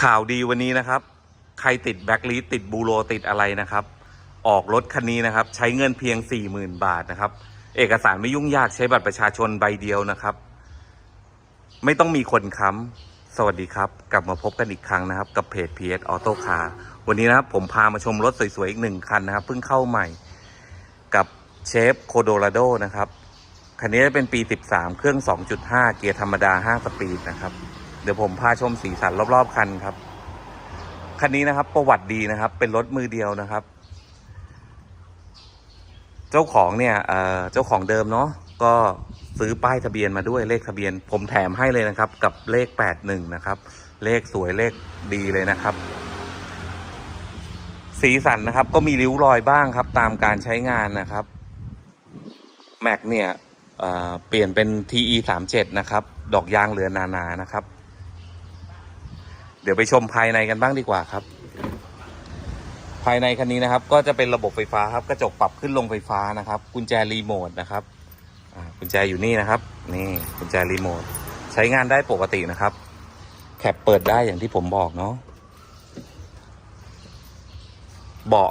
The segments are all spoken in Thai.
ข่าวดีวันนี้นะครับ ใครติดแบ็กลีติดบูโรติดอะไรนะครับ ออกรถคันนี้นะครับ ใช้เงินเพียง 40,000 บาทนะครับ เอกสารไม่ยุ่งยากใช้บัตรประชาชนใบเดียวนะครับ ไม่ต้องมีคนค้ำสวัสดีครับ กลับมาพบกันอีกครั้งนะครับ กับเพจ PS Auto Car วันนี้นะครับ ผมพามาชมรถสวยๆ อีกหนึ่งคันนะครับ เพิ่งเข้าใหม่กับเชฟโคโดราโดนะครับ คันนี้เป็นปี 13 เครื่อง 2.5 เกียร์ธรรมดา 5 สปีดนะครับ เดี๋ยวผมพาชมสีสันรอบๆคันครับ คันนี้นะครับ ประวัติดีนะครับ เป็นรถมือเดียวนะครับ เจ้าของเนี่ยเอ่อเจ้าของเดิมเนาะก็ซื้อป้ายทะเบียนมาด้วยเลขทะเบียน ผมแถมให้เลยนะครับ กับเลข 81 นะครับ เลขสวยเลขดีเลยนะครับ สีสันนะครับ ก็มีริ้วรอยบ้างครับ ตามการใช้งานนะครับแม็กเนี่ยเเปลี่ยนเป็น TE 3 7 นะครับ ดอกยางเหลือนานาๆนะครับ เดี๋ยวไปชมภายในกันบ้างดีกว่าครับ ภายในคันนี้นะครับ ก็จะเป็นระบบไฟฟ้าครับ กระจกปรับขึ้นลงไฟฟ้านะครับ กุญแจรีโมทนะครับกุญแจอยู่นี่นะครับ นี่กุญแจรีโมทใช้งานได้ปกตินะครับ แคปเปิดได้อย่างที่ผมบอกเนาะเบาะ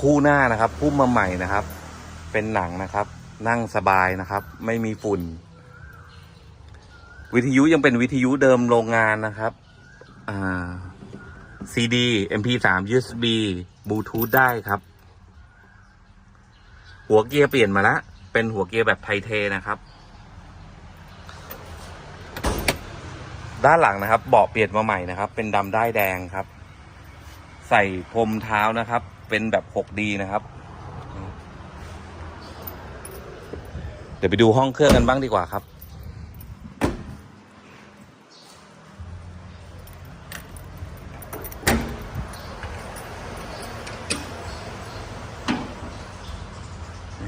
คู่หน้านะครับพุ่มมาใหม่นะครับ เป็นหนังนะครับ นั่งสบายนะครับ ไม่มีฝุ่น วิทยุยังเป็นวิทยุเดิมโรงงานนะครับ อ่า CD MP3 USB บลูทูธได้ครับ หัวเกียร์เปลี่ยนมาแล้วเป็นหัวเกียร์แบบไทเทนะครับ ด้านหลังนะครับ เบาะเปลี่ยนมาใหม่นะครับ เป็นดำได้แดงครับ ใส่พรมเท้านะครับ เป็นแบบ 6D นะครับ เดี๋ยวไปดูห้องเครื่องกันบ้างดีกว่าครับ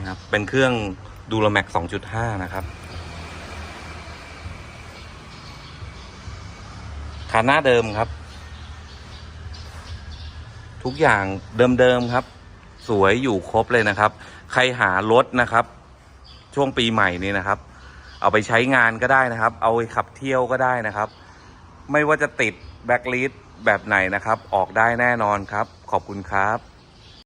นะครับ เป็นเครื่องดูลแม็ก 2.5 นะครับคันหน้าเดิมครับ ทุกอย่างเดิมๆครับ สวยอยู่ครบเลยนะครับ ใครหารถนะครับ ช่วงปีใหม่นี้นะครับ เอาไปใช้งานก็ได้นะครับ เอาไปขับเที่ยวก็ได้นะครับ ไม่ว่าจะติดแบ็กลิสแบบไหนนะครับ ออกได้แน่นอนครับ ขอบคุณครับ